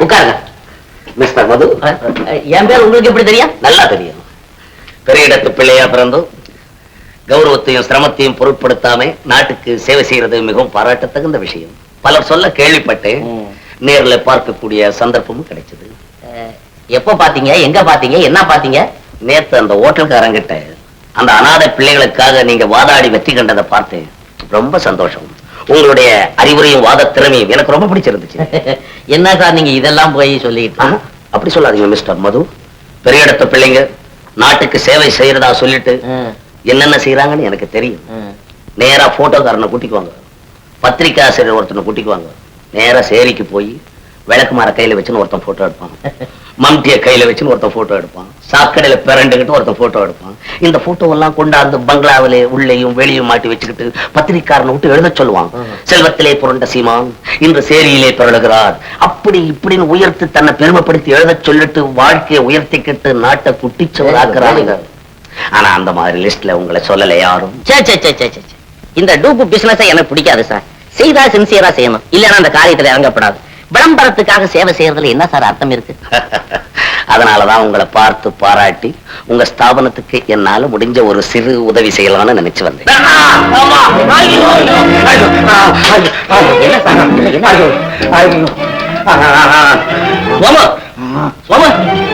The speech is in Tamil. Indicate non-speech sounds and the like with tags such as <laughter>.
உட்காருங்க. மிஸ்டர் மது. என் பேர் உங்களுக்கு எப்படி தெரியும்? நல்லா தெரியும். பெரிய இடத்து பிள்ளையா பிறந்தும் கௌரவத்தையும் சிரமத்தையும் பொருட்படுத்தாம நாட்டுக்கு சேவை செய்யறது மிகவும் பாராட்டத்தகுந்த விஷயம். பலர் சொல்ல கேள்விப்பட்டேன். ம். நேர்ல பார்க்கக்கூடிய சந்தர்ப்பமும் கிடைச்சது. எப்போ பாத்தீங்க எங்க பாத்தீங்க என்ன பாத்தீங்க நேத்து அந்த ஹோட்டல்காரங்கிட்ட அந்த அனாதை பிள்ளைகளுக்காக நீங்க வாதாடி வெற்றி கண்டதை பார்த்தேன். ரொம்ப சந்தோஷம். உங்களுடைய அறிவுரையும் வாத திறமையும் எனக்கு ரொம்ப பிடிச்சிருந்துச்சு. <laughs> என்ன சார் நீங்க இதெல்லாம் போய் சொல்லிட்டு அப்படி சொல்லாதீங்க மிஸ்டர் மது. பெரிய இடத்து பிள்ளைங்க நாட்டுக்கு சேவை செய்யறதா சொல்லிட்டு என்னென்ன செய்யறாங்கன்னு எனக்கு தெரியும். நேரா போட்டோக்காரனை கூட்டிக்குவாங்க. பத்திரிக்கை ஆசிரியர் ஒருத்தனை கூட்டிக்குவாங்க. நேரா சேரிக்கு போய் விளக்குமார கையில வச்சுன்னு ஒருத்தன் போட்டோ எடுப்பான். <laughs> மம்டிய கையில வச்சுன்னு ஒருத்தன் போட்டோ எடுப்பான். சாக்கடையில பிறண்டுகிட்டு ஒருத்தன் போட்டோ எடுப்பான். இந்த போட்டோ எல்லாம் கொண்டாந்து பங்களாவிலே உள்ளேயும் வெளியும் மாட்டி வச்சுக்கிட்டு பத்திரிக்காரனை விட்டு எழுத சொல்லுவான். செல்வத்திலே புரண்ட சீமான் இன்று சேரியிலே பிறழுகிறார் அப்படி இப்படின்னு உயர்த்தி தன்னை பெருமைப்படுத்தி எழுதச் சொல்லிட்டு வாழ்க்கையை உயர்த்திக்கிட்டு நாட்டை குட்டிச்சவராக்குறாங்க ஆனா அந்த மாதிரி லிஸ்ட்ல உங்களை சொல்லல யாரும். சே சே சே சே சே சே. இந்த டூப்பு பிசினஸ் எனக்கு பிடிக்காது சார் செய்தா சின்சியரா செய்யணும். இல்லைன்னா அந்த காரியத்துல இறங்கப்படாது. விளம்பரத்துக்காக சேவை செய்யறதுல என்ன சார் அர்த்தம் இருக்கு? <laughs> அதனாலதான் உங்களை பார்த்து பாராட்டி உங்க ஸ்தாபனத்துக்கு என்னால முடிஞ்ச ஒரு சிறு உதவி செய்யலாம்னு நினைச்சு வந்தேன். என்ன